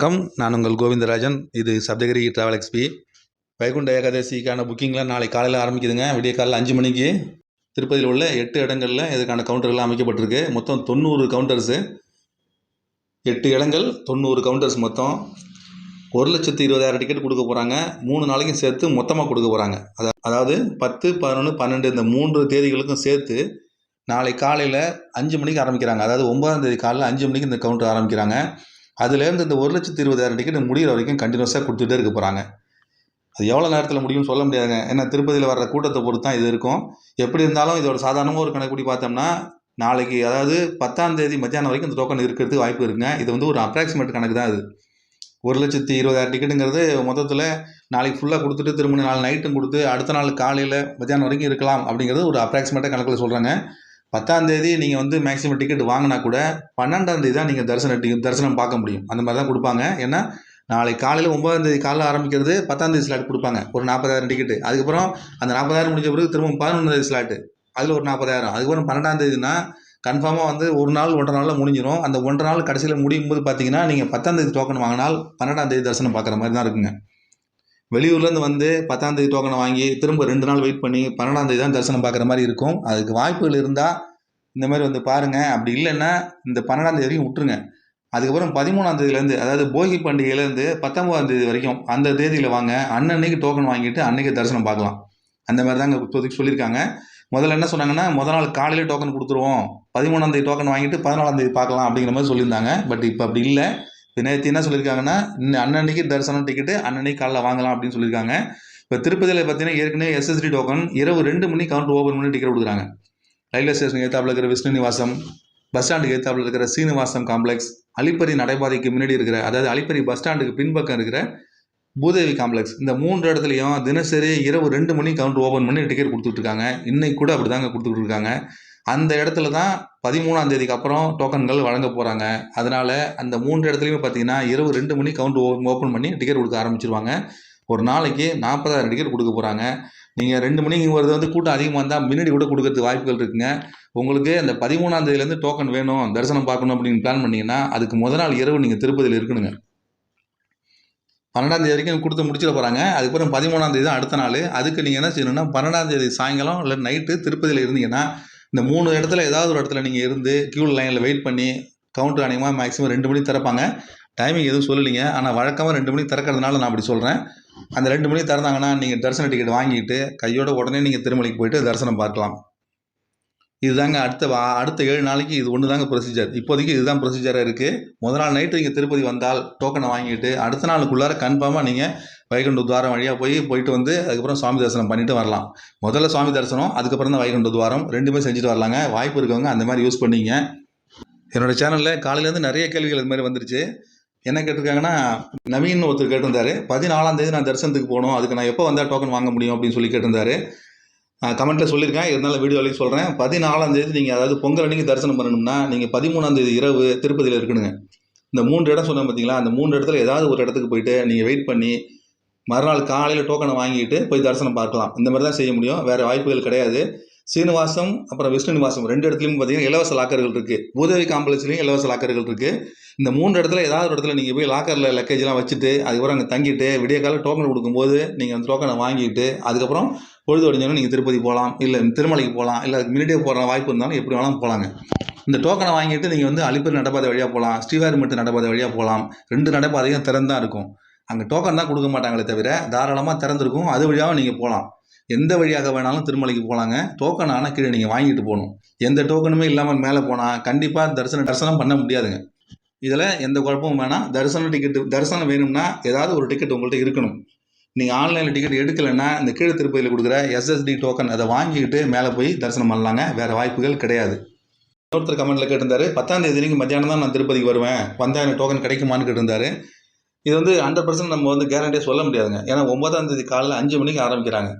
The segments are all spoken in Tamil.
வணக்கம். நான் உங்கள் கோவிந்தராஜன். இது சப்தகிரி ட்ராவல் எக்ஸ்பி வைகுண்ட ஏகாதசிக்கான புக்கிங்லாம் நாளை காலையில் ஆரம்பிக்குதுங்க. விடிய காலையில் அஞ்சு மணிக்கு. திருப்பதியில் உள்ள எட்டு இடங்களில் இதுக்கான கவுண்டர்லாம் அமைக்கப்பட்டிருக்கு. மொத்தம் தொண்ணூறு கவுண்டர்ஸு எட்டு இடங்கள் தொண்ணூறு கவுண்டர்ஸ் மொத்தம். ஒரு லட்சத்து இருபதாயிரம் டிக்கெட் கொடுக்க போகிறாங்க மூணு நாளைக்கும் சேர்த்து மொத்தமாக கொடுக்க போகிறாங்க அதாவது பத்து பதினொன்று பன்னெண்டு இந்த மூன்று தேதிகளுக்கும் சேர்த்து நாளை காலையில் அஞ்சு மணிக்கு ஆரம்பிக்கிறாங்க. அதாவது ஒன்பதாம் தேதி காலையில் அஞ்சு மணிக்கு இந்த கவுண்டர் ஆரம்பிக்கிறாங்க. அதுலேருந்து இந்த ஒரு லட்சத்து இருபதாயிரம் டிக்கெட் முடிகிற வரைக்கும் கண்டினியூஸாக கொடுத்துட்டே இருக்க போகிறாங்க அது எவ்வளோ நேரத்தில் முடியும்னு சொல்ல முடியாதுங்க. ஏன்னா திருப்பதியில் வர்ற கூட்டத்தை பொறுத்து தான் இது இருக்கும். எப்படி இருந்தாலும் இதோட சாதாரணமாக ஒரு கணக்குப்படி பார்த்தோம்னா நாளைக்கு அதாவது பத்தாம் தேதி மத்தியானம் வரைக்கும் இந்த டோக்கன் இருக்கிறதுக்கு வாய்ப்பு இருக்குங்க. இது வந்து ஒரு அப்ராக்சிமேட் கணக்கு தான் அது. ஒரு லட்சத்தி இருபதாயிரம் டிக்கெட்டுங்கிறது மொத்தத்தில் நாளைக்கு ஃபுல்லாக கொடுத்துட்டு திரும்ப நாள் நைட்டும் கொடுத்து அடுத்த நாள் காலையில் மத்தியானம் வரைக்கும் இருக்கலாம் அப்படிங்கிறது ஒரு அப்ராக்சிமேட்டாக கணக்கில் சொல்கிறாங்க பத்தாந்தேதி நீங்கள் வந்து மேக்ஸிமம் டிக்கெட் வாங்கினா கூட பன்னெண்டாம் தேதி தான் நீங்கள் தரிசன டிக்கெட் தரிசனம் பார்க்க முடியும். அந்த மாதிரி தான் கொடுப்பாங்க. ஏன்னா நாளை காலையில் ஒம்பதாந்தேதி காலையில் ஆரம்பிக்கிறது பத்தாந்தேதி ஸ்லாட் கொடுப்பாங்க. ஒரு நாற்பதாயிரம் டிக்கெட்டு அதுக்கப்புறம் அந்த நாற்பதாயிரம் முடிஞ்ச பிறகு திரும்ப பதினொன்றாம் ஸ்லாட்டு அதில் ஒரு நாற்பதாயிரம். அதுக்கப்புறம் பன்னெண்டாம் தேதினா கன்ஃபார்மாக வந்து ஒரு நாள் ஒன்றரை நாளில் முடிஞ்சிடும் அந்த ஒன்றரை நாள் கடைசியில் முடியும் போது பார்த்தீங்கன்னா நீங்கள் பத்தாந்தேதி டோக்கன் வாங்கினால் பன்னெண்டாம் தேதி தரிசனம் பார்க்குற மாதிரி தான் இருக்குங்க. வெளியூர்லேருந்து வந்து பத்தாந்தேதி டோக்கனை வாங்கி திரும்ப ரெண்டு நாள் வெயிட் பண்ணி பன்னெண்டாந்தேதி தான் தரிசனம் பார்க்குற மாதிரி இருக்கும். அதுக்கு வாய்ப்புகள் இருந்தால் இந்த மாதிரி வந்து பாருங்கள் அப்படி இல்லைன்னா இந்த பன்னெண்டாம் தேதி வரைக்கும் விட்டுருங்க. அதுக்கப்புறம் பதிமூணாந்தேதியிலேருந்து அதாவது போகி பண்டிகையிலேருந்து பத்தொம்போதாந்தேதி வரைக்கும் அந்த தேதியில் வாங்க. அன்னன்னைக்கு டோக்கன் வாங்கிட்டு அன்னைக்கு தரிசனம் பார்க்கலாம். அந்த மாதிரி தாங்க இப்போதைக்கு சொல்லியிருக்காங்க. முதல்ல என்ன சொன்னாங்கன்னா முதல் நாள் காலையில் டோக்கன் கொடுத்துருவோம். பதிமூணாந்தேதி டோக்கன் வாங்கிட்டு பதினாலாந்தேதி பார்க்கலாம் அப்படிங்கிற மாதிரி சொல்லியிருந்தாங்க. பட் இப்போ அப்படி இல்லை. நேற்று என்ன சொல்லியிருக்காங்கன்னா இன்னும் அன்னன்னைக்கு தரிசனம் டிக்கெட்டு அன்னன்னைக்கு காலைல வாங்கலாம் அப்படின்னு சொல்லியிருக்காங்க இப்போ திருப்பதியில் பார்த்தீங்கன்னா ஏற்கனவே எஸ்எஸ்டி டோக்கன் இரவு ரெண்டு மணி கவுண்டர் ஓப்பன் பண்ணி டிக்கெட் கொடுக்குறாங்க. ரயில்வே ஸ்டேஷன் ஏத்தாப்பில் இருக்கிற விஷ்ணு நிவாசம் பஸ் ஸ்டாண்டுக்கு ஏத்தாப்பில் இருக்கிற சீனிவாசம் காம்ப்ளெக்ஸ் அலிப்பரி நடைபாதைக்கு முன்னாடி இருக்கிற அதாவது அலிப்பரி பஸ் ஸ்டாண்டுக்கு பின்பக்கம் இருக்கிற பூதேவி காம்ப்ளெக்ஸ் இந்த மூன்று இடத்துலையும் தினசரி இரவு ரெண்டு மணி கவுண்டர் ஓப்பன் பண்ணி டிக்கெட் கொடுத்துட்ருக்காங்க இன்னைக்கு கூட அப்படி தாங்க கொடுத்துட்ருக்காங்க அந்த இடத்துல தான் பதிமூணாம் தேதிக்கு அப்புறம் டோக்கன்கள் வழங்க போகிறாங்க அதனால் அந்த மூன்று இடத்துலையுமே பார்த்தீங்கன்னா இரவு ரெண்டு மணி கவுண்டர் ஓப்பன் பண்ணி டிக்கெட் கொடுக்க ஆரம்பிச்சிருவாங்க. ஒரு நாளைக்கு நாற்பதாயிரம் டிக்கெட் கொடுக்க போகிறாங்க நீங்கள் ரெண்டு மணிக்கு வருது வந்து கூட்டம் அதிகமாக இருந்தால் முன்னாடி கூட கொடுக்கறதுக்கு வாய்ப்புகள் இருக்குங்க. உங்களுக்கு அந்த பதிமூணாம் தேதியிலேருந்து டோக்கன் வேணும் தரிசனம் பார்க்கணும் அப்படின்னு பிளான் பண்ணீங்கன்னா அதுக்கு முத நாள் இரவு நீங்கள் திருப்பதியில் இருக்கணுங்க. பன்னெண்டாம் தேதி வரைக்கும் கொடுத்து முடிச்சிட போகிறாங்க அதுக்கப்புறம் பதிமூணாம் தேதி தான் அடுத்த நாள். அதுக்கு நீங்கள் என்ன செய்யணும்னா பன்னெண்டாம் தேதி சாயங்காலம் இல்லை நைட்டு திருப்பதியில் இருந்தீங்கன்னா இந்த மூணு இடத்துல ஏதாவது ஒரு இடத்துல நீங்கள் இருந்து க்யூ லைனில் வெயிட் பண்ணி கவுண்டர் அநேகமாக மேக்ஸிமம் ரெண்டு மணி திறப்பாங்க. டைமிங் எதுவும் சொல்லலைங்க. ஆனால் வழக்கமாக ரெண்டு மணிக்கு திறக்கிறதுனால நான் அப்படி சொல்கிறேன் அந்த ரெண்டு மணி திறந்தாங்கன்னா நீங்கள் தரிசன டிக்கெட் வாங்கிட்டு கையோட உடனே நீங்கள் திருமலைக்கு போயிட்டு தரிசனம் பார்க்கலாம். இதுதாங்க அடுத்த வா- அடுத்த ஏழு நாளைக்கு இது ஒன்று தாங்க ப்ரொசீஜர் இப்போதைக்கு இதுதான் ப்ரொசீஜராக இருக்குது முதல் நாள் நைட்டு நீங்கள் திருப்பதி வந்தால் டோக்கனை வாங்கிட்டு அடுத்த நாளுக்குள்ளார கன்ஃபார்மாக நீங்கள் வைகுண்ட துவாரம் வழியாக போய் போயிட்டு வந்து அதுக்கப்புறம் சுவாமி தரிசனம் பண்ணிட்டு வரலாம். முதல்ல சுவாமி தரிசனம் அதுக்கப்புறம் தான் வைகுண்ட துவாரம். ரெண்டுமே செஞ்சுட்டு வரலாங்க. வாய்ப்பு இருக்கவங்க அந்த மாதிரி யூஸ் பண்ணிங்க. என்னோட சேனலில் காலையிலேருந்து நிறைய கேள்விகள் இது மாதிரி வந்துருச்சு. என்ன கேட்டிருக்காங்கன்னா நவீன் ஒருத்தர் கேட்டிருந்தாரு. பதினாலாம் தேதி நான் தரிசனத்துக்கு போகணும். அதுக்கு நான் எப்போ வந்தால் டோக்கன் வாங்க முடியும் அப்படின்னு சொல்லி கேட்டிருந்தாரு. கமெண்ட்டில் சொல்லியிருக்கேன். இருந்தாலும் வீடியோ வீடியோலையும் சொல்கிறேன் பதினாலாம் தேதி நீங்கள் அதாவது பொங்கல் அன்னைக்கு தரிசனம் பண்ணணும்னா நீங்கள் பதிமூணாம் தேதி இரவு திருப்பதியில் இருக்கணுங்க. இந்த மூன்று இடம் சொன்னேன் பார்த்தீங்களா அந்த மூன்று இடத்துல ஏதாவது ஒரு இடத்துக்கு போயிட்டு நீங்கள் வெயிட் பண்ணி மறுநாள் காலையில் டோக்கனை வாங்கிட்டு போய் தரிசனம் பார்க்கலாம். இந்த மாதிரி தான் செய்ய முடியும். வேறு வாய்ப்புகள் கிடையாது. சீனிவாசம் அப்புறம் விஷ்ணு நிவாசம் ரெண்டு இடத்துலையும் பார்த்தீங்கன்னா இலவச லாக்கர்கள் இருக்குது பூதேவி காம்ப்ளெக்ஸ்லையும் இலவச லாக்கர்கள் இருக்குது இந்த மூன்று இடத்துல ஏதாவது ஒரு இடத்துல நீங்கள் போய் லாக்கரில் லக்கேஜ்லாம் வச்சுட்டு அதுக்கப்புறம் அங்கே தங்கிட்டு விடிய காலம் டோக்கன் கொடுக்கும்போது நீங்கள் அந்த டோக்கனை வாங்கிட்டு அதுக்கப்புறம் பொழுது ஒடிஞ்சோன்னு நீங்கள் திருப்பதி போகலாம். இல்லை திருமலைக்கு போகலாம். இல்லை அதுக்கு முன்னாடியே போகிற வாய்ப்பு இருந்தாலும் எப்படி வேணாலும் போகலாங்க இந்த டோக்கனை வாங்கிட்டு நீங்கள் வந்து அலிப்பூர் நடைபாதை வழியாக போகலாம். ஸ்ரீவாரிமட்டு நடைபாதை வழியாக போகலாம். ரெண்டு நடைபாதையும் திறந்தான் இருக்கும். அங்கே டோக்கன் தான் கொடுக்க மாட்டாங்களே தவிர தாராளமாக திறந்துருக்கும். அது வழியாகவும் நீங்கள் போகலாம் எந்த வழியாக வேணாலும் திருமலைக்கு போகலாங்க டோக்கன் ஆனால் கீழே நீங்கள் வாங்கிட்டு போகணும். எந்த டோக்கனுமே இல்லாமல் மேலே போனால் கண்டிப்பாக தரிசனம் தரிசனம் பண்ண முடியாதுங்க. இதில் எந்த குழப்பமும் வேணாம் தரிசன டிக்கெட்டு தரிசனம் வேணும்னா ஏதாவது ஒரு டிக்கெட் உங்கள்கிட்ட இருக்கணும். நீங்கள் ஆன்லைனில் டிக்கெட் எடுக்கலைன்னா இந்த கீழே திருப்பதியில் கொடுக்குற எஸ்எஸ்டி டோக்கன் அதை வாங்கிக்கிட்டு மேலே போய் தரிசனம் பண்ணலாங்க. வேறு வாய்ப்புகள் கிடையாது. இன்னொருத்தர் கமெண்ட்டில் கேட்டிருந்தாரு பத்தாம் தேதி நீங்கள் மத்தியானம் தான் நான் திருப்பதிக்கு வருவேன். வந்தால் எனக்கு டோக்கன் கிடைக்குமான்னு கேட்டிருந்தாரு. இது வந்து ஹண்ட்ரட் பர்சன்ட் நம்ம வந்து கேரண்டியாக சொல்ல முடியாதுங்க. ஏன்னா ஒன்பதாம் தேதி காலையில் அஞ்சு மணிக்கு ஆரம்பிக்கிறாங்க.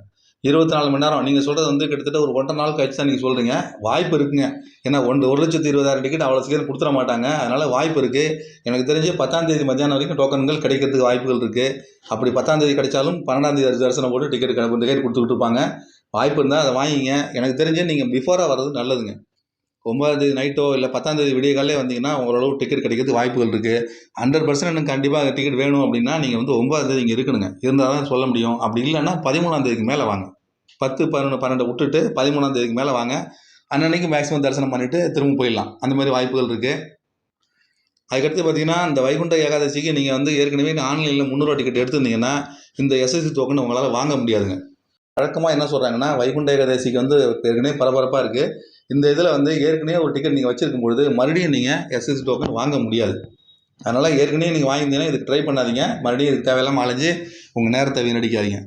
இருபத்தி நாலு மணி நேரம். நீங்கள் சொல்கிறது வந்து கிட்டத்தட்ட ஒரு ஒன்றரை நாள் கழிச்சு தான் நீங்கள் சொல்கிறீங்க வாய்ப்பு இருக்குங்க. ஏன்னா ஒன்று ஒரு லட்சத்து இருபதாயிரம் டிக்கெட் அவ்வளோ சீக்கிரம் கொடுத்துட மாட்டாங்க. அதனால் வாய்ப்பு இருக்குது எனக்கு தெரிஞ்சு பத்தாம் தேதி மத்தியானம் வரைக்கும் டோக்கன்கள் கிடைக்கிறதுக்கு வாய்ப்புகள் இருக்குது அப்படி பத்தாம் தேதி கிடைச்சாலும் பன்னெண்டாம் தேதி தரிசனம் போட்டு டிக்கெட் டிக்கெட் கொடுத்துக்கிட்டு இருப்பாங்க. வாய்ப்பு இருந்தால் அதை வாங்கிங்க. எனக்கு தெரிஞ்சு நீங்கள் பிஃபோராக வர்றது நல்லதுங்க. ஒம்பதாந்தேதி நைட்டோ இல்லை பத்தாந்தேதி விடிய காலையே வந்தீங்கன்னா ஓரளவு டிக்கெட் கிடைக்கிறதுக்கு வாய்ப்புகள் இருக்குது ஹண்ட்ரட் பர்சன்ட் எனக்கு கண்டிப்பாக டிக்கெட் வேணும் அப்படின்னா நீங்கள் வந்து ஒம்பதாந்தேதி இங்கே இருக்கணுங்க. இருந்தால் தான் சொல்ல முடியும். அப்படி இல்லைன்னா பதிமூணாந்தேதிக்கு மேலே வாங்க. பத்து பதினொன்று பன்னெண்டு விட்டுட்டு பதிமூணாந்தேதிக்கு மேலே வாங்க. அன்னன்னைக்கு மேக்ஸிமம் தரிசனம் பண்ணிவிட்டு திரும்ப போயிடலாம். அந்த மாதிரி வாய்ப்புகள் இருக்குது அதுக்கடுத்து பார்த்தீங்கன்னா இந்த வைகுண்ட ஏகாதசிக்கு நீங்கள் வந்து ஏற்கனவே ஆன்லைனில் முந்நூறுவா டிக்கெட் எடுத்திருந்தீங்கன்னா இந்த எஸ்எஸ்சி டோக்கன் உங்களால் வாங்க முடியாதுங்க. வழக்கமாக என்ன சொல்கிறாங்கன்னா வைகுண்ட ஏகாதசிக்கு வந்து ஏற்கனவே பரபரப்பாக இருக்குது இந்த இதில் வந்து ஏற்கனவே ஒரு டிக்கெட் நீங்கள் வச்சிருக்கும் பொழுது மறுபடியும் நீங்கள் எஸ்எஸ்சி டோக்கன் வாங்க முடியாது. அதனால் ஏற்கனவே நீங்கள் வாங்கியிருந்தீங்கன்னா இதுக்கு ட்ரை பண்ணாதீங்க. மறுபடியும் இதுக்கு தேவையில்லாமல் அலைஞ்சு உங்கள் நேரத்தை வீணடிக்காதீங்க.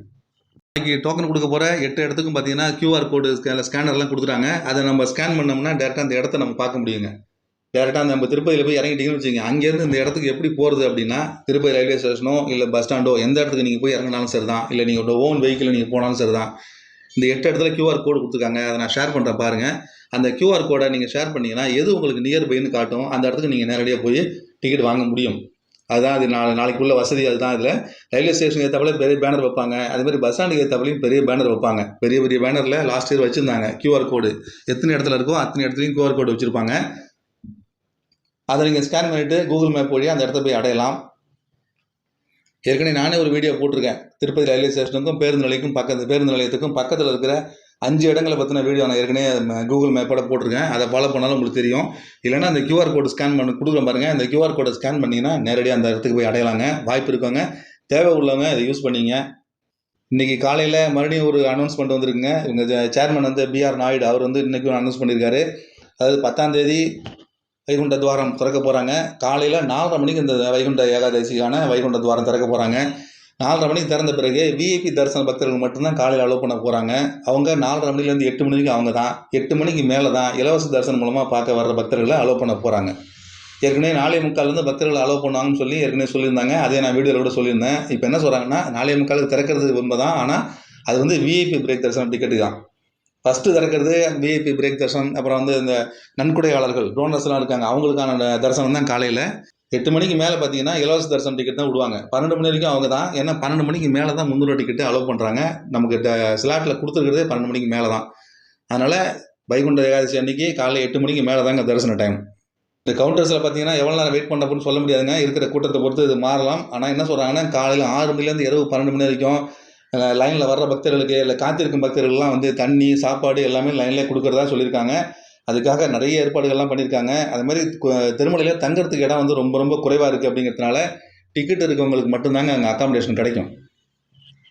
இன்றைக்கி டோக்கன் கொடுக்க போகிற எட்டு இடத்துக்கும் பார்த்தீங்கன்னா கியூஆர் கோடு ஸ்கேனர்லாம் கொடுத்துட்டாங்க. அதை நம்ம ஸ்கேன் பண்ணோம்னா டேரெக்டாக அந்த இடத்த நம்ம பார்க்க முடியுங்க. டேரெக்டாக நம்ம திருப்பதியில் போய் இறங்கிட்டீங்கன்னு வச்சுங்க அங்கேருந்து இந்த இடத்துக்கு எப்படி போகிறது அப்படின்னா திருப்பதி ரயில்வே ஸ்டேஷனோ இல்லை பஸ் ஸ்டாண்டோ எந்த இடத்துக்கு நீங்கள் போய் இறங்கினாலும் சரி தான் இல்லை நீங்கள் ஓன் வெஹிக்கிளில் நீங்கள் போனாலும் சரி தான் இந்த எட்டு இடத்துல கியூஆர் கோடு கொடுத்துருக்காங்க. அதை நான் ஷேர் பண்ணுறேன் பாருங்கள் அந்த கியூஆர் கோடை நீங்கள் ஷேர் பண்ணீங்கன்னா எது உங்களுக்கு நியர்பைன்னு காட்டும் அந்த இடத்துக்கு நீங்கள் நேரடியாக போய் டிக்கெட் வாங்க முடியும். அதுதான் அது நாளை நாளைக்குள்ள வசதி அதுதான் இதில். ரயில்வே ஸ்டேஷனுக்கு ஏற்றப்பல பெரிய பேனர் வைப்பாங்க. அதுமாதிரி பஸ் ஸ்டாண்டுக்கு ஏற்றப்பலையும் பெரிய பேனர் வைப்பாங்க. பெரிய பெரிய பேனரில் லாஸ்ட் இயர் வச்சுருந்தாங்க கியூஆர் கோடு எத்தனை இடத்துல இருக்கோ அத்தனை இடத்துலையும் கியூஆர் கோடு வச்சுருப்பாங்க. அதை நீங்கள் ஸ்கேன் பண்ணிவிட்டு கூகுள் மேப் வழியாக அந்த இடத்த போய் அடையலாம். ஏற்கனவே நானே ஒரு வீடியோ போட்டிருக்கேன். திருப்பதி ரயில்வே ஸ்டேஷனுக்கும் பேருந்து நிலையக்கும் பக்கத்து பேருந்து நிலையத்துக்கும் பக்கத்தில் இருக்கிற அஞ்சு இடங்களை பற்றின வீடியோ நான் ஏற்கனவே கூகுள் மேப்போட போட்டிருக்கேன். அதை ஃபாலோ பண்ணாலும் உங்களுக்கு தெரியும். இல்லைன்னா அந்த கியூஆர் கோடு ஸ்கேன் பண்ணி கொடுக்குறேன் பாருங்கள் இந்த கியூஆர் கோடை ஸ்கேன் பண்ணிங்கன்னா நேரடியாக அந்த இடத்துக்கு போய் அடையலாங்க. வாய்ப்பு இருக்கவங்க தேவை உள்ளவங்க இதை யூஸ் பண்ணிங்க. இன்றைக்கி காலையில் மறுபடியும் ஒரு அனௌன்ஸ்மெண்ட் வந்திருக்குங்க. இவங்க சேர்மன் வந்து பிஆர் நாயுடு. அவர் வந்து இன்றைக்கும் அனௌன்ஸ் பண்ணியிருக்காரு அதாவது பத்தாம் தேதி வைகுண்ட துவாரம் திறக்க போகிறாங்க காலையில் நாலரை மணிக்கு இந்த வைகுண்ட ஏகாதசிக்கான வைகுண்ட துவாரம் திறக்க போகிறாங்க நாலரை மணிக்கு திறந்த பிறகு விஐபி தரிசன பக்தர்கள் மட்டும்தான் காலையில் அலோவ் பண்ண போகிறாங்க அவங்க நாலரை மணிலேருந்து எட்டு மணிக்கு அவங்க தான். எட்டு மணிக்கு மேலே தான் இலவச தரிசனம் மூலமாக பார்க்க வர்ற பக்தர்களை அலோவ் பண்ண போகிறாங்க ஏற்கனவே நாலே முக்கால்லேருந்து பக்தர்கள் அலோவ் பண்ணுவாங்கன்னு சொல்லி ஏற்கனவே சொல்லியிருந்தாங்க. அதே நான் வீடியோவில் கூட சொல்லியிருந்தேன். இப்போ என்ன சொல்கிறாங்கன்னா நாலே முக்காலுக்கு திறக்கிறது உண்மை தான் ஆனால் அது வந்து விஐபி பிரேக் தரிசனம் டிக்கெட்டு தான். ஃபஸ்ட்டு திறக்கிறது விஐபி பிரேக் தரிசனம் அப்புறம் வந்து இந்த நன்கொடையாளர்கள் டோனர்ஸ்லாம் இருக்காங்க. அவங்களுக்கான தரிசனம் தான் காலையில். எட்டு மணிக்கு மேலே பார்த்தீங்கன்னா இலவச தரிசனம் டிக்கெட் தான் விடுவாங்க. பன்னெண்டு மணி வரைக்கும் அவங்க தான். ஏன்னா பன்னெண்டு மணிக்கு மேலே தான் முந்நூறு டிக்கெட்டு அலோவ் பண்ணுறாங்க நமக்கு ஸ்லாட்டில் கொடுத்துருக்கிறதே பன்னெண்டு மணிக்கு மேலே தான். அதனால் வைகுண்ட ஏகாதசி அன்னைக்கு காலையில் எட்டு மணிக்கு மேலே தாங்க தரிசன டைம் இந்த கவுண்டர்ஸில் பார்த்தீங்கன்னா எவ்வளோ நேரம் வெயிட் பண்ண சொல்ல முடியாதுங்க. இருக்கிற கூட்டத்தை பொறுத்து இது மாறலாம். ஆனால் என்ன சொல்கிறாங்கன்னா காலையில் ஆறு மணிலேருந்து இரவு பன்னெண்டு மணி வரைக்கும் லைனில் வர்ற பக்தர்களுக்கு இல்லை காத்திருக்கும் பக்தர்கள்லாம் வந்து தண்ணி சாப்பாடு எல்லாமே லைனில் கொடுக்குறதா சொல்லியிருக்காங்க. அதுக்காக நிறைய ஏற்பாடுகள்லாம் பண்ணியிருக்காங்க. அது மாதிரி திருமலையில் தங்குறதுக்கு இடம் வந்து ரொம்ப ரொம்ப குறைவாக இருக்குது அப்படிங்கிறதுனால டிக்கெட் இருக்கவங்களுக்கு மட்டும்தாங்க அங்கே அக்காமடேஷன் கிடைக்கும்.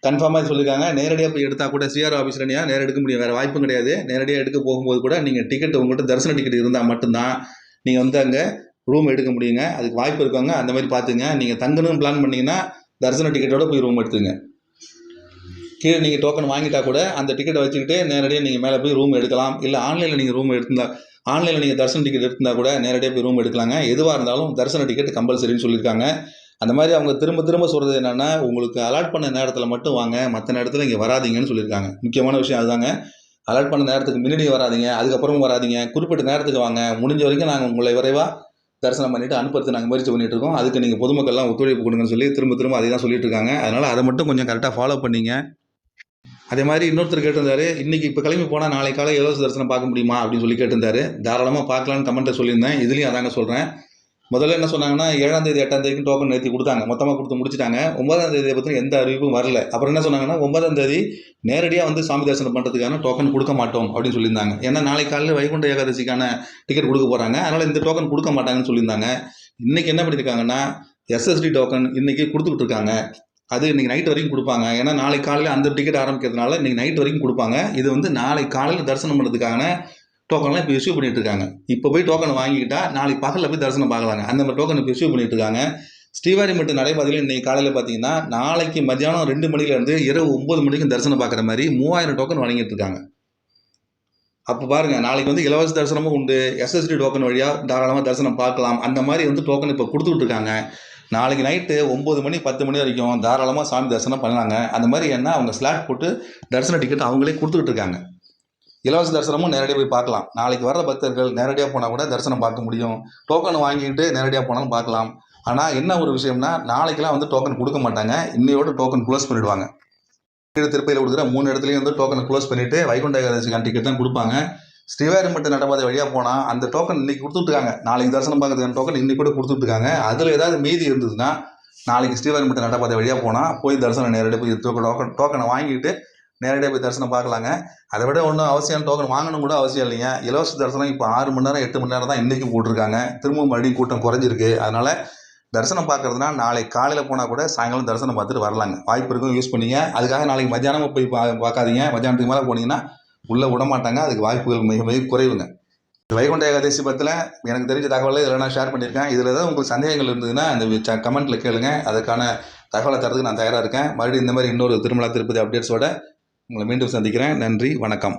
கன்ஃபார்மாக சொல்லியிருக்காங்க. நேரடியாக போய் எடுத்தால் கூட சிஆர் ஆஃபீஸில் நீங்கள் நேரம் எடுக்க முடியும். வேறு வாய்ப்பும் கிடையாது. நேரடியாக எடுக்க போகும்போது கூட நீங்கள் டிக்கெட் உங்கள்கிட்ட தரிசன டிக்கெட் இருந்தால் மட்டும்தான் நீங்கள் வந்து அங்கே ரூம் எடுக்க முடியுங்க. அதுக்கு வாய்ப்பு இருக்கவங்க அந்த மாதிரி பார்த்துங்க. நீங்கள் தங்கணும்னு பிளான் பண்ணீங்கன்னா தரிசன டிக்கெட்டோட போய் ரூம் எடுத்துங்க கீழே நீங்கள் டோக்கன் வாங்கிட்டா கூட அந்த டிக்கெட்டை வச்சுக்கிட்டு நேரடியாக நீங்கள் மேலே போய் ரூம் எடுக்கலாம். இல்லை ஆன்லைனில் நீங்கள் ரூம் எடுத்திருந்தா ஆன்லைனில் நீங்கள் தர்சன டிக்கெட் எடுத்திருந்தா கூட நேரடியாக போய் ரூம் எடுக்கலாங்க. எதுவாக இருந்தாலும் தர்சன டிக்கெட் கம்பல்சரின்னு சொல்லியிருக்காங்க. அந்த மாதிரி அவங்க திரும்ப திரும்ப சொல்கிறது என்னென்னா உங்களுக்கு அலாட் பண்ண நேரத்தில் மட்டும் வாங்க மற்ற நேரத்தில் இங்கே வராதீங்கன்னு சொல்லியிருக்காங்க. முக்கியமான விஷயம் அதுதாங்க. அலாட் பண்ண நேரத்துக்கு முன்னாடி வராதிங்க அதுக்கப்புறமும் வராதீங்க குறிப்பிட்ட நேரத்துக்கு வாங்க. முடிஞ்ச வரைக்கும் நாங்கள் உங்களை விரைவாக தரிசனம் பண்ணிவிட்டு அனுப்புறது நாங்கள் முயற்சி பண்ணிகிட்டு இருக்கோம். அதுக்கு நீங்கள் பொதுமக்கள்லாம் ஒத்துழைப்பு கொடுங்கன்னு சொல்லி திரும்ப திரும்ப அதை தான் சொல்லிட்டு இருக்காங்க. அதனால் அதை மட்டும் கொஞ்சம் கரெக்டாக ஃபாலோ பண்ணீங்க. அதே மாதிரி இன்னொருத்தர் கேட்டிருந்தாரு இன்னைக்கு இப்போ கிளம்பி போனால் நாளை காலை இலவச தரிசனம் பார்க்க முடியுமா? அப்படின்னு சொல்லி கேட்டிருந்தாரு. தாராளமாக பார்க்கலான்னு கமெண்ட்டை சொல்லியிருந்தேன். இதுலேயும் அதாங்க சொல்கிறேன் முதல்ல என்ன சொன்னாங்கன்னா ஏழாம் தேதி எட்டாம் தேதிக்கு டோக்கன் நிறுத்தி கொடுத்தாங்க. மொத்தமாக கொடுத்து முடிச்சிட்டாங்க. ஒன்பதாம் தேதியை பற்றி எந்த அறிவிப்பும் வரல. அப்புறம் என்ன சொன்னாங்கன்னா ஒன்பதாம் தேதி நேரடியாக வந்து சாமி தரிசனம் பண்ணுறதுக்கான டோக்கன் கொடுக்க மாட்டோம் அப்படின்னு சொல்லியிருந்தாங்க. ஏன்னா நாளை காலையில் வைகுண்ட ஏகாதசிக்கான டிக்கெட் கொடுக்க போகிறாங்க அதனால் இந்த டோக்கன் கொடுக்க மாட்டாங்கன்னு சொல்லியிருந்தாங்க. இன்றைக்கி என்ன பண்ணியிருக்காங்கன்னா எஸ்எஸ்டி டோக்கன் இன்றைக்கி கொடுத்துக்கிட்டு இருக்காங்க. அது இன்னைக்கு நைட் வரைக்கும் கொடுப்பாங்க. ஏன்னா நாளை காலையில் அந்த டிக்கெட் ஆரம்பிக்கிறதுனால இன்றைக்கி நைட் வரைக்கும் கொடுப்பாங்க. இது வந்து நாளை காலையில் தரிசனம் பண்ணுறதுக்கான டோக்கன்லாம் இப்போ இஷ்யூ பண்ணிகிட்டு இருக்காங்க. இப்போ போய் டோக்கன் வாங்கிக்கிட்டா நாளைக்கு பகலில் போய் தரிசனம் பார்க்கலாங்க. அந்த மாதிரி டோக்கன் இப்போ இஷ்யூ பண்ணிகிட்டு இருக்காங்க. ஸ்ரீவாரிமட்டு நடைபாதையில் இன்றைக்கி காலையில் பார்த்தீங்கன்னா நாளைக்கு மத்தியானம் ரெண்டு மணிலேருந்து இரவு ஒம்பது மணிக்கும் தரிசனம் பார்க்குற மாதிரி மூவாயிரம் டோக்கன் வழங்கிட்டு இருக்காங்க. அப்போ பாருங்க நாளைக்கு வந்து இலவச தரிசனமும் உண்டு. எஸ்எஸ்டி டோக்கன் வழியாக தாராளமாக தரிசனம் பார்க்கலாம். அந்த மாதிரி வந்து டோக்கன் இப்போ கொடுத்துட்ருக்காங்க நாளைக்கு நைட்டு ஒம்பது மணி பத்து மணி வரைக்கும் தாராளமாக சாமி தரிசனம் பண்ணலாங்க. அந்த மாதிரி என்ன அவங்க ஸ்லாட் போட்டு தரிசன டிக்கெட் அவங்களே கொடுத்துக்கிட்டு இருக்காங்க. இலவச தரிசனமும் நேரடியாக போய் பார்க்கலாம். நாளைக்கு வர்ற பக்தர்கள் நேரடியாக போனால் கூட தரிசனம் பார்க்க முடியும். டோக்கன் வாங்கிட்டு நேரடியாக போனாலும் பார்க்கலாம். ஆனால் என்ன ஒரு விஷயம்னா நாளைக்கெல்லாம் வந்து டோக்கன் கொடுக்க மாட்டாங்க. இன்னையோட டோக்கன் க்ளோஸ் பண்ணிவிடுவாங்க கீழே திருப்பதியில் கொடுக்குற மூணு இடத்துலையும் வந்து டோக்கனை க்ளோஸ் பண்ணிவிட்டு வைகுண்ட ஏகாதசிக்கான டிக்கெட் தான் கொடுப்பாங்க. ஸ்ரீவாரிமட்டு நடப்பாதை வழியாக போனால் அந்த டோக்கன் இன்னைக்கு கொடுத்துட்ருக்காங்க. நாளைக்கு தரிசனம் பார்க்கறதுக்கான டோக்கன் இன்னைக்கு கூட கொடுத்துட்ருக்காங்க. அதில் ஏதாவது மீதி இருந்ததுன்னா நாளைக்கு ஸ்ரீவாரிமட்டு நடப்பாதை வழியாக போனால் போய் தரிசனம் நேரடியாக போய் டோக்கன் டோக்கன் டோக்கனை வாங்கிட்டு நேரடியாக போய் தரிசனம் பார்க்கலாங்க. அதை விட ஒன்றும் அவசியம் டோக்கன் வாங்கணும் கூட அவசியம் இல்லைங்க. இலவச தரிசனம் இப்போ ஆறு மணி நேரம் எட்டு மணி நேரம் தான் இன்றைக்கும் போட்டிருக்காங்க. திரும்பவும் மறுபடியும் கூட்டம் குறைஞ்சிருக்கு. அதனால் தரிசனம் பார்க்குறதுனா நாளைக்கு காலையில் போனால் கூட சாயங்காலம் தரிசனம் பார்த்துட்டு வரலாங்க. வாய்ப்பு இருக்கும் யூஸ் பண்ணிங்க. அதுக்காக நாளைக்கு மத்தியானம் போய் பா பார்க்காதீங்க. மத்தியானத்துக்கு மேலே போனீங்கன்னா உள்ளே விட மாட்டாங்க அதுக்கு வாய்ப்புகள் மிக மிக குறைவுங்க. வைகுண்ட ஏகாதசி பத்தில் எனக்கு தெரிஞ்ச தகவலை இதில் நான் ஷேர் பண்ணியிருக்கேன். இதில் ஏதாவது உங்களுக்கு சந்தேகங்கள் இருந்ததுன்னா அந்த கமெண்ட்டில் கேளுங்க. அதுக்கான தகவலை தரதுக்கு நான் தயாராக இருக்கேன். மறுபடியும் இந்த மாதிரி இன்னொரு திருமலா திருப்பதி அப்டேட்ஸோட உங்களை மீண்டும் சந்திக்கிறேன். நன்றி வணக்கம்.